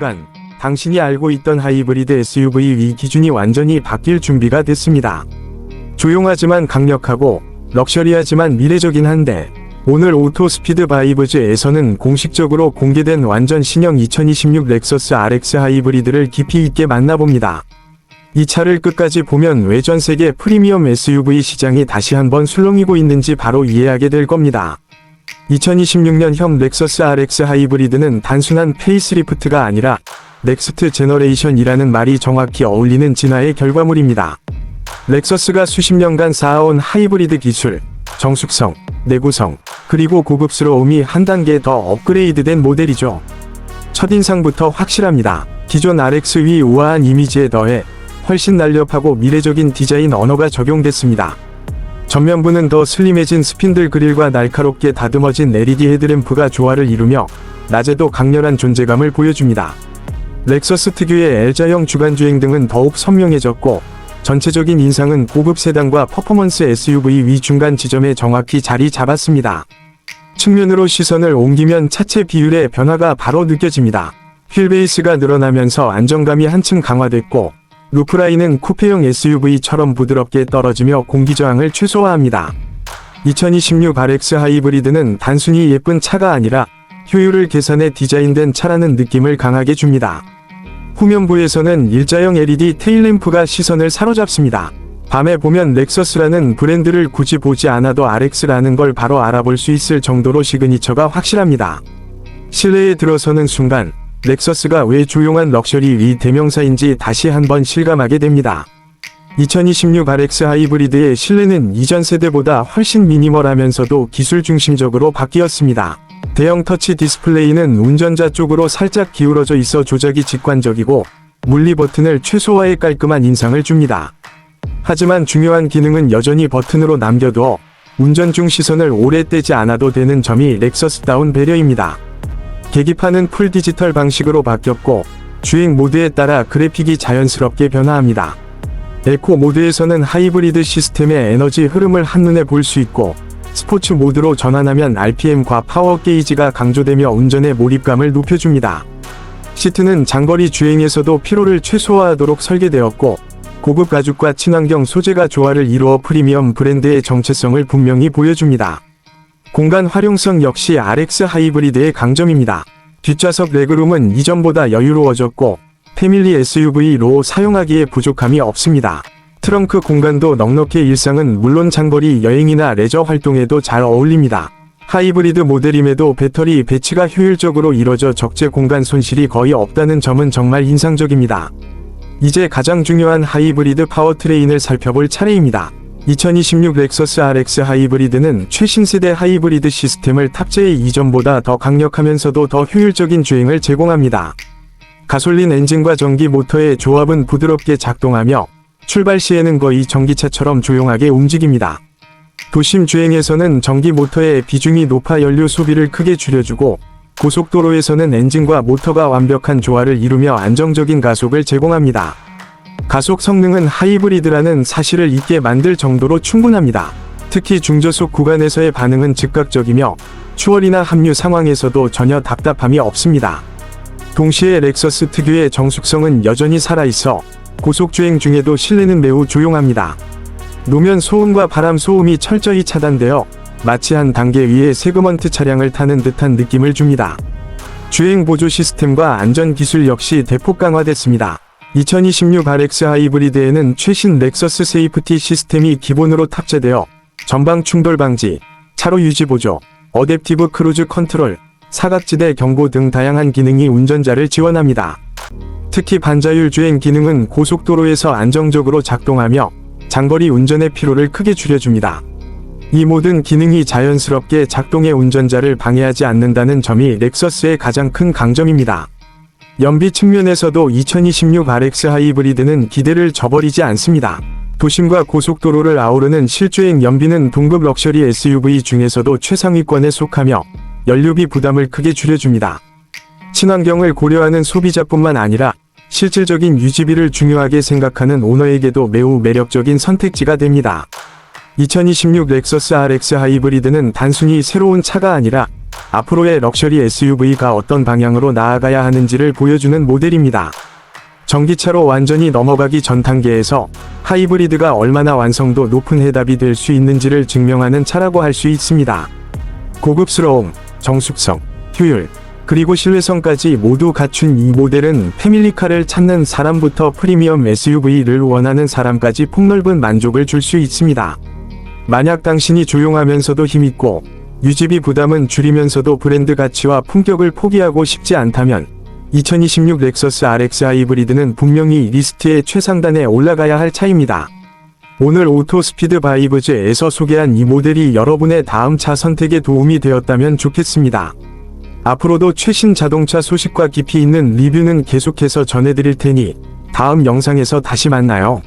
순간 당신이 알고 있던 하이브리드 SUV 위 기준이 완전히 바뀔 준비가 됐습니다. 조용하지만 강력하고 럭셔리하지만 미래적인 한데 오늘 오토 스피드 바이브즈에서는 공식적으로 공개된 완전 신형 2026 렉서스 RX 하이브리드를 깊이 있게 만나봅니다. 이 차를 끝까지 보면 왜 전 세계 프리미엄 SUV 시장이 다시 한번 술렁이고 있는지 바로 이해하게 될 겁니다. 2026년형 렉서스 RX 하이브리드는 단순한 페이스리프트가 아니라 넥스트 제너레이션이라는 말이 정확히 어울리는 진화의 결과물입니다. 렉서스가 수십 년간 쌓아온 하이브리드 기술, 정숙성, 내구성, 그리고 고급스러움이 한 단계 더 업그레이드된 모델이죠. 첫인상부터 확실합니다. 기존 RX 위 우아한 이미지에 더해 훨씬 날렵하고 미래적인 디자인 언어가 적용됐습니다. 전면부는 더 슬림해진 스핀들 그릴과 날카롭게 다듬어진 LED 헤드램프가 조화를 이루며 낮에도 강렬한 존재감을 보여줍니다. 렉서스 특유의 L자형 주간주행 등은 더욱 선명해졌고 전체적인 인상은 고급 세단과 퍼포먼스 SUV 위 중간 지점에 정확히 자리 잡았습니다. 측면으로 시선을 옮기면 차체 비율의 변화가 바로 느껴집니다. 휠베이스가 늘어나면서 안정감이 한층 강화됐고 루프라인은 쿠페형 SUV처럼 부드럽게 떨어지며 공기저항을 최소화합니다. 2026 RX 하이브리드는 단순히 예쁜 차가 아니라 효율을 계산해 디자인된 차라는 느낌을 강하게 줍니다. 후면부에서는 일자형 LED 테일램프가 시선을 사로잡습니다. 밤에 보면 렉서스라는 브랜드를 굳이 보지 않아도 RX라는 걸 바로 알아볼 수 있을 정도로 시그니처가 확실합니다. 실내에 들어서는 순간 렉서스가 왜 조용한 럭셔리 위 대명사인지 다시 한번 실감하게 됩니다. 2026 RX 하이브리드의 실내는 이전 세대보다 훨씬 미니멀하면서도 기술 중심적으로 바뀌었습니다. 대형 터치 디스플레이는 운전자 쪽으로 살짝 기울어져 있어 조작이 직관적이고 물리 버튼을 최소화해 깔끔한 인상을 줍니다. 하지만 중요한 기능은 여전히 버튼으로 남겨두어 운전 중 시선을 오래 떼지 않아도 되는 점이 렉서스다운 배려입니다. 계기판은 풀 디지털 방식으로 바뀌었고 주행 모드에 따라 그래픽이 자연스럽게 변화합니다. 에코 모드에서는 하이브리드 시스템의 에너지 흐름을 한눈에 볼 수 있고 스포츠 모드로 전환하면 RPM과 파워 게이지가 강조되며 운전의 몰입감을 높여줍니다. 시트는 장거리 주행에서도 피로를 최소화하도록 설계되었고 고급 가죽과 친환경 소재가 조화를 이루어 프리미엄 브랜드의 정체성을 분명히 보여줍니다. 공간 활용성 역시 RX 하이브리드의 강점입니다. 뒷좌석 레그룸은 이전보다 여유로워졌고 패밀리 SUV로 사용하기에 부족함이 없습니다. 트렁크 공간도 넉넉해 일상은 물론 장거리 여행이나 레저 활동에도 잘 어울립니다. 하이브리드 모델임에도 배터리 배치가 효율적으로 이뤄져 적재 공간 손실이 거의 없다는 점은 정말 인상적입니다. 이제 가장 중요한 하이브리드 파워트레인을 살펴볼 차례입니다. 2026 렉서스 RX 하이브리드는 최신 세대 하이브리드 시스템을 탑재해 이전보다 더 강력하면서도 더 효율적인 주행을 제공합니다. 가솔린 엔진과 전기 모터의 조합은 부드럽게 작동하며 출발 시에는 거의 전기차처럼 조용하게 움직입니다. 도심 주행에서는 전기 모터의 비중이 높아 연료 소비를 크게 줄여주고 고속도로에서는 엔진과 모터가 완벽한 조화를 이루며 안정적인 가속을 제공합니다. 가속 성능은 하이브리드라는 사실을 잊게 만들 정도로 충분합니다. 특히 중저속 구간에서의 반응은 즉각적이며 추월이나 합류 상황에서도 전혀 답답함이 없습니다. 동시에 렉서스 특유의 정숙성은 여전히 살아있어 고속주행 중에도 실내는 매우 조용합니다. 노면 소음과 바람 소음이 철저히 차단되어 마치 한 단계 위에 세그먼트 차량을 타는 듯한 느낌을 줍니다. 주행 보조 시스템과 안전 기술 역시 대폭 강화됐습니다. 2026 RX 하이브리드에는 최신 렉서스 세이프티 시스템이 기본으로 탑재되어 전방 충돌 방지, 차로 유지 보조, 어댑티브 크루즈 컨트롤, 사각지대 경고 등 다양한 기능이 운전자를 지원합니다. 특히 반자율 주행 기능은 고속도로에서 안정적으로 작동하며 장거리 운전의 피로를 크게 줄여줍니다. 이 모든 기능이 자연스럽게 작동해 운전자를 방해하지 않는다는 점이 렉서스의 가장 큰 강점입니다. 연비 측면에서도 2026 RX 하이브리드는 기대를 저버리지 않습니다. 도심과 고속도로를 아우르는 실주행 연비는 동급 럭셔리 SUV 중에서도 최상위권에 속하며 연료비 부담을 크게 줄여줍니다. 친환경을 고려하는 소비자뿐만 아니라 실질적인 유지비를 중요하게 생각하는 오너에게도 매우 매력적인 선택지가 됩니다. 2026 렉서스 RX 하이브리드는 단순히 새로운 차가 아니라 앞으로의 럭셔리 SUV가 어떤 방향으로 나아가야 하는지를 보여주는 모델입니다. 전기차로 완전히 넘어가기 전 단계에서 하이브리드가 얼마나 완성도 높은 해답이 될 수 있는지를 증명하는 차라고 할 수 있습니다. 고급스러움, 정숙성, 효율, 그리고 신뢰성까지 모두 갖춘 이 모델은 패밀리카를 찾는 사람부터 프리미엄 SUV를 원하는 사람까지 폭넓은 만족을 줄 수 있습니다. 만약 당신이 조용하면서도 힘있고 유지비 부담은 줄이면서도 브랜드 가치와 품격을 포기하고 싶지 않다면 2026 렉서스 RX 하이브리드는 분명히 리스트의 최상단에 올라가야 할 차입니다. 오늘 오토 스피드 바이브즈에서 소개한 이 모델이 여러분의 다음 차 선택에 도움이 되었다면 좋겠습니다. 앞으로도 최신 자동차 소식과 깊이 있는 리뷰는 계속해서 전해드릴 테니 다음 영상에서 다시 만나요.